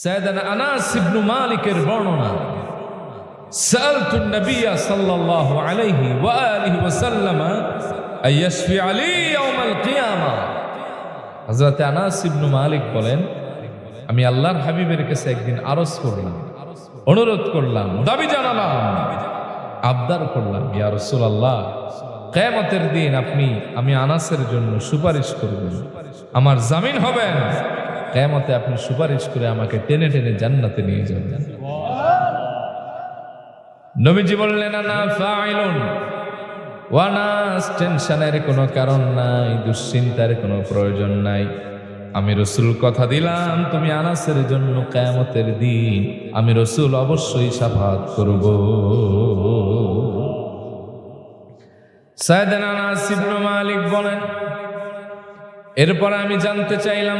সৈয়দান আনাস ইবনু মালিকের বর্ণনা سألت النبي صلى الله عليه وآله وسلم أن يشفع لي يوم القيامة হযরত আনাস ইবনু মালিক বলেন আমি আল্লাহর হাবিবের কাছে একদিন আরজ করলাম অনুরোধ করলাম দাবি জানালাম আবদার করলাম ইয়া রাসূলুল্লাহ কিয়ামতের দিন আপনি আমি আনাসের জন্য সুপারিশ করবেন আমার জামিন হবেন কিয়ামতে আপনি সুপারিশ করে আমাকে টেনে টেনে জান্নাতে নিয়ে যাবেন। নবীজি বললেন না ফাইলুন। ওয়ানাস টেনশনের কোনো কারণ নাই, দুশ্চিন্তার কোনো প্রয়োজন নাই। আমি রসুল কথা দিলাম, তুমি আনাসের জন্য কেয়ামতের দিন আমি রসুল অবশ্যই সাফাত করব। সায়দান আনাস ইবনু মালিক বলেন এরপর আমি জানতে চাইলাম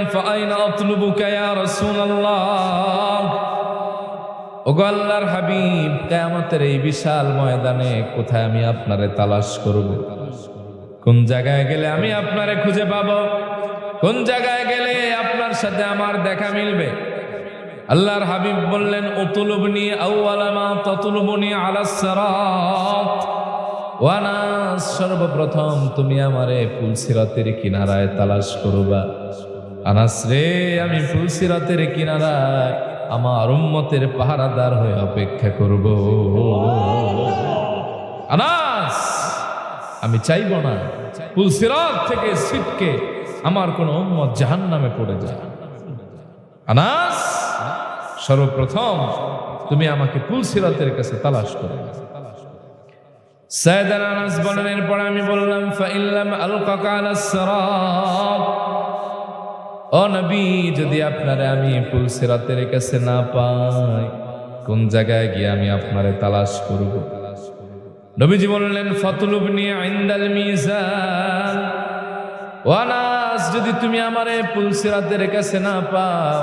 আল্লাহর হাবিব, কেয়ামতের এই বিশাল ময়দানে কোথায় আমি আপনারে তালাশ করব? কোন জায়গায় গেলে আমি আপনারে খুঁজে পাব? কোন জায়গায় গেলে আপনার সাথে আমার দেখা মিলবে? আল্লাহর হাবিব বললেন, উতুলুবনি আউয়ালামা ততুলুবনি আলাস সিরাত। ওয়ানাস সর্বপ্রথম তুমি আমারে ফুলসিরাতের কিনারায় তালাশ করবা। আনাস রে, আমি ফুলসিরাতের কিনারায় আমার উম্মতের পাহারাদার হয়ে অপেক্ষা করব। আনাস, আমি চাইব না পুলসিরাত থেকে ছিটকে আমার কোন উম্মত জাহান নামে পড়ে যায়। আনাস, সর্বপ্রথম তুমি আমাকে পুলসিরাতের কাছে তালাশ করো সাইদান আনাস বলেন, এরপর আমি বললাম, ফাইল্লাম আলকাকা আলাস সিরাত। ও নবী, যদি আপনারে আমি পুলসিরাতের কাছে না পাই, কোন জায়গায় গিয়ে আমি আপনারে তালাশ করব? নবীজি বললেন, ফতুলুবনি ইনদাল মিজান। ওয়ানাস যদি তুমি আমারে পুলসিরাতের কাছে না পাও,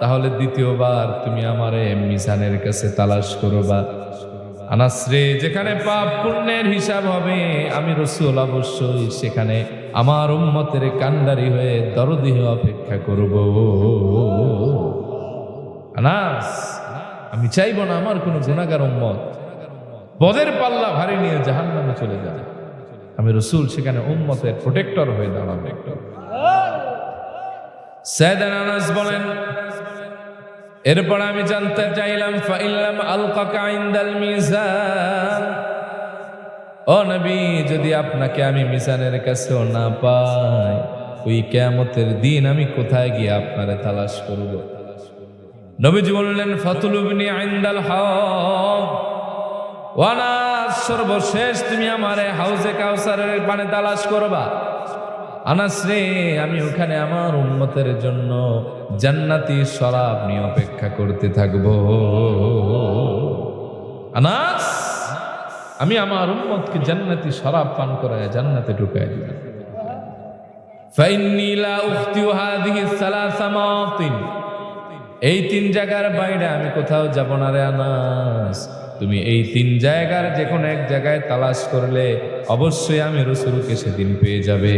তাহলে দ্বিতীয়বার তুমি আমারে মিজানের কাছে তালাশ করবা। আনাসরে যেখানে পাপ পুণ্যের হিসাব হবে আমি রসুল অবশ্যই সেখানে আমার উম্মতের কান্ডারি হয়ে দরদি হয়ে অপেক্ষা করব। আনাস আমি চাইব না আমার কোনো গুণাগার উম্মত। বদের পাল্লা ভারী নিয়ে জাহান নামে চলে যাবে। আমি রসুল সেখানে উম্মতের প্রোটেক্টর হয়ে দাঁড়াবে। সৈয়দান আনাস বলেন এরপর আমি জানতে চাইলাম ফাইলাম আল কাকা ইন্দাল মিজান। ও নবী, যদি আপনাকে আমি মিজানের কাছেও না পাই, ওই কেয়ামতের দিন আমি কোথায় গিয়ে আপনারে তালাশ করব? নবীজি বললেন ফাতুলুবনি আইন্দাল হক ওয়ানাস সর্বশেষ তুমি আমারে হাউজে কাউসারের পানে তালাশ করবা। আনাস রে, আমি ওখানে আমার উন্মতের জন্য জান্নাতি শরাব নিয়ে অপেক্ষা করতে থাকব। আনাস, আমি আমার উন্মতকে জান্নাতি শরাব পান করায় জান্নাতে ঢুকায় দিব হাদিহি সালাসা মাওতিন। এই তিন জায়গার বাইরে আমি কোথাও যাব না রে আনাস। তুমি এই তিন জায়গার যে কোনো এক জায়গায় তালাশ করলে অবশ্যই আমি রসুলকে সেদিন পেয়ে যাবে।